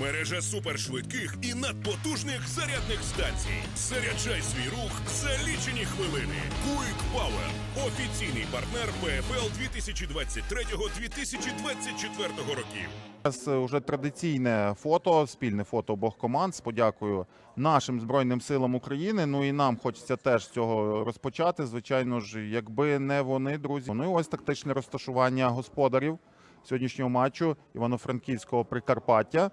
Мережа супершвидких і надпотужних зарядних станцій. Заряджай свій рух за лічені хвилини. Quick Power – офіційний партнер ПФЛ 2023-2024 років. Зараз вже традиційне фото, спільне фото обох команд з подякою нашим Збройним силам України. Ну і нам хочеться теж цього розпочати. Звичайно ж, якби не вони, друзі. Ну і ось тактичне розташування господарів сьогоднішнього матчу Івано-Франківського Прикарпаття.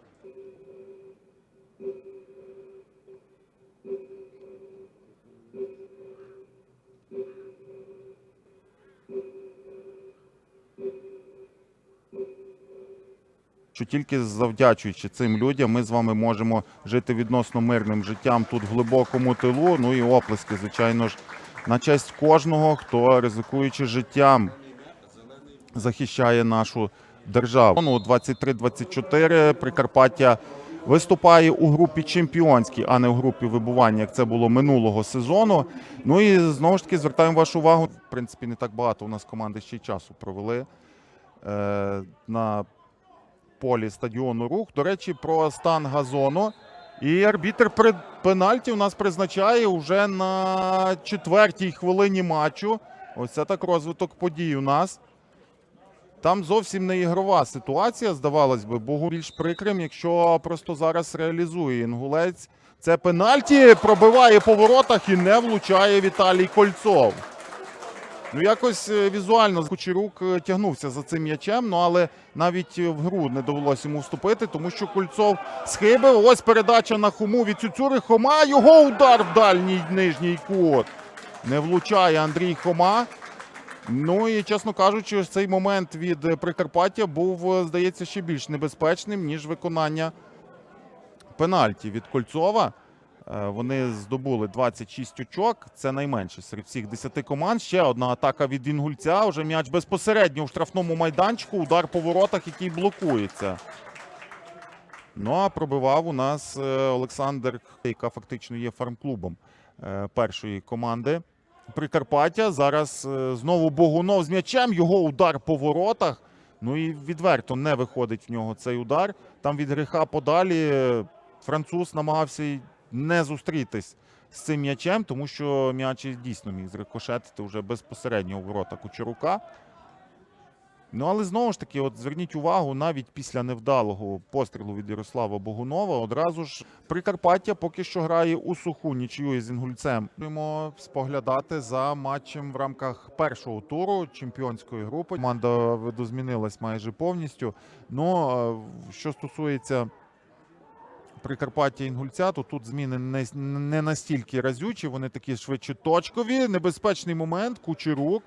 Що тільки завдячуючи цим людям, ми з вами можемо жити відносно мирним життям тут в глибокому тилу. Ну і оплески, звичайно ж, на честь кожного, хто ризикуючи життям, захищає нашу державу. Ну, 23-24 Прикарпаття виступає у групі чемпіонській, а не у групі вибування, як це було минулого сезону. Ну і знову ж таки звертаємо вашу увагу. В принципі, не так багато у нас команди ще й часу провели е, на полі стадіону рух. До речі, про стан газону. І арбітр при пенальті у нас призначає вже на четвертій хвилині матчу. Ось це так розвиток подій у нас. Там зовсім не ігрова ситуація, здавалось би, богу більш прикрим, якщо просто зараз реалізує інгулець. Це пенальті пробиває по воротах і не влучає Віталій Кольцов. Ну, якось е, візуально Кучерук е, тягнувся за цим м'ячем, ну але навіть е, в гру не довелося йому вступити, тому що Кульцов схибив. Ось передача на Хому від Цюцюри. Хома. Його удар в дальній нижній кут. Не влучає Андрій Хома. Ну і чесно кажучи, цей момент від Прикарпаття був, здається, ще більш небезпечним, ніж виконання пенальті від Кольцова. Е, Вони здобули 26 очок. Це найменше серед всіх 10 команд. Ще одна атака від Інгульця. Уже м'яч безпосередньо в штрафному майданчику. Удар по воротах, який блокується. Ну а пробивав у нас е, Олександр, яка фактично є фармклубом е, першої команди Прикарпаття. Зараз знову Богунов з м'ячем. Його удар по воротах. Ну і відверто не виходить в нього цей удар. Там від гріха подалі француз намагався не зустрітись з цим м'ячем, тому що м'яч дійсно міг зрикошетити вже безпосередньо у ворота Кучерука. Ну, але знову ж таки, от зверніть увагу, навіть після невдалого пострілу від Ярослава Богунова, одразу ж Прикарпаття поки що грає у суху нічию із Інгульцем. Будемо споглядати за матчем в рамках першого туру чемпіонської групи. Команда видозмінилась майже повністю. Ну, що стосується Прикарпаття Інгульця, то тут зміни не, не настільки разючі, вони такі швидше точкові. Небезпечний момент. Кучерук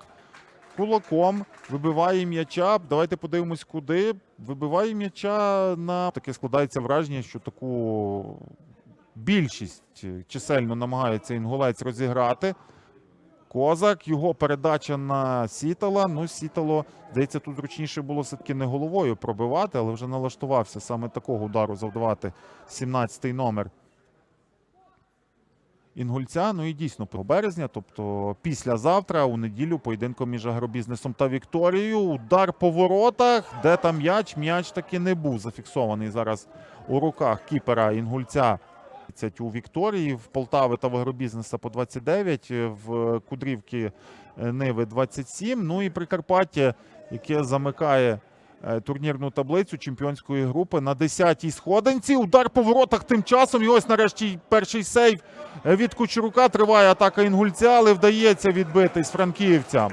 кулаком вибиває м'яча. Давайте подивимось, куди. Вибиває м'яча на таке складається враження, що таку більшість чисельно намагається інгулець розіграти. Козак, його передача на Сітала. Ну, Сітало, здається, тут зручніше було все-таки не головою пробивати, але вже налаштувався саме такого удару завдавати 17-й номер Інгульця. Ну і дійсно по березня, тобто післязавтра, у неділю, поєдинком між агробізнесом та Вікторією. Удар по воротах, де там м'яч. М'яч таки не був зафіксований зараз у руках кіпера Інгульця. 30 у Вікторії, в Полтави та в агробізнеса по 29, в Кудрівки е, Ниви 27. Ну і Прикарпаття, яке замикає е, турнірну таблицю чемпіонської групи на 10-й сходинці. Удар по воротах тим часом. І ось нарешті перший сейв е, від Кучерука. Триває атака Інгульця, але вдається відбитись франківцям.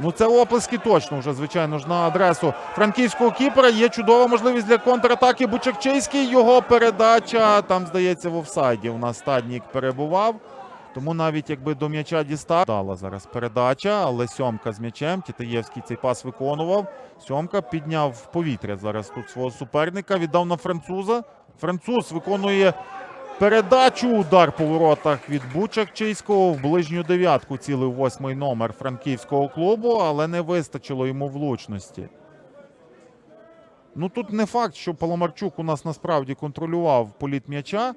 Ну, це оплески точно вже, звичайно ж, на адресу франківського кіпера. Є чудова можливість для контратаки. Бучакчийський. Його передача там, здається, в офсайді. У нас стаднік перебував. Тому навіть якби до м'яча дістав. Дала зараз передача, але Сьомка з м'ячем. Тітаєвський цей пас виконував. Сьомка підняв в повітря зараз тут свого суперника. Віддав на француза. Француз виконує Передачу удар по воротах від Бучакчийського в ближню дев'ятку цілив восьмий номер франківського клубу, але не вистачило йому влучності. Ну тут не факт, що Паламарчук у нас насправді контролював політ м'яча.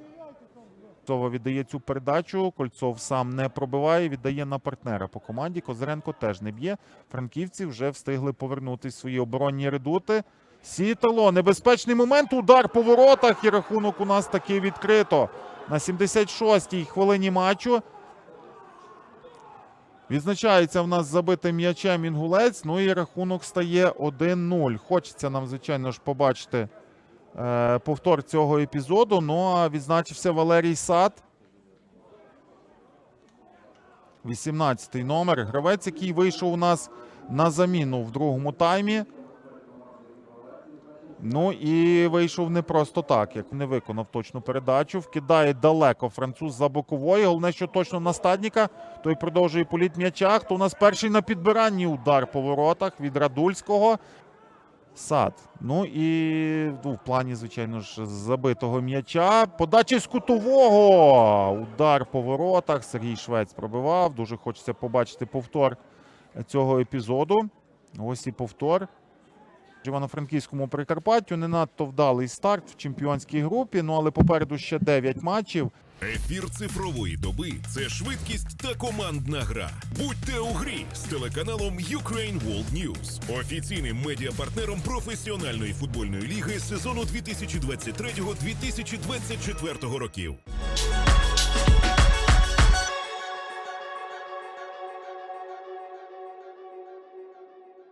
Кольцова віддає цю передачу. Кольцов сам не пробиває, віддає на партнера по команді. Козиренко теж не б'є. Франківці вже встигли повернути свої оборонні редути. Сітало. Небезпечний момент. Удар по воротах. І рахунок у нас таки відкрито. На 76-й хвилині матчу. Відзначається в нас забитим м'ячем інгулець. Ну і рахунок стає 1-0. Хочеться нам, звичайно ж, побачити е, повтор цього епізоду. Ну а відзначився Валерій Сад. 18-й номер. Гравець, який вийшов у нас на заміну в другому таймі. Ну і вийшов не просто так, як не виконав точну передачу. Вкидає далеко француз за бокової. Головне, що точно на стадніка. Той продовжує політ м'яча. Хто у нас перший на підбиранні удар по воротах від Радульського. Сад. Ну і ну, в плані, звичайно ж, забитого м'яча. Подача з кутового. Удар по воротах. Сергій Швець пробивав. Дуже хочеться побачити повтор цього епізоду. Ось і повтор. Івано-Франківському Прикарпаттю не надто вдалий старт в чемпіонській групі. Ну але попереду ще 9 матчів. Ефір цифрової доби це швидкість та командна гра. Будьте у грі з телеканалом Ukraine World News, офіційним медіапартнером професіональної футбольної ліги сезону 2023-2024 років.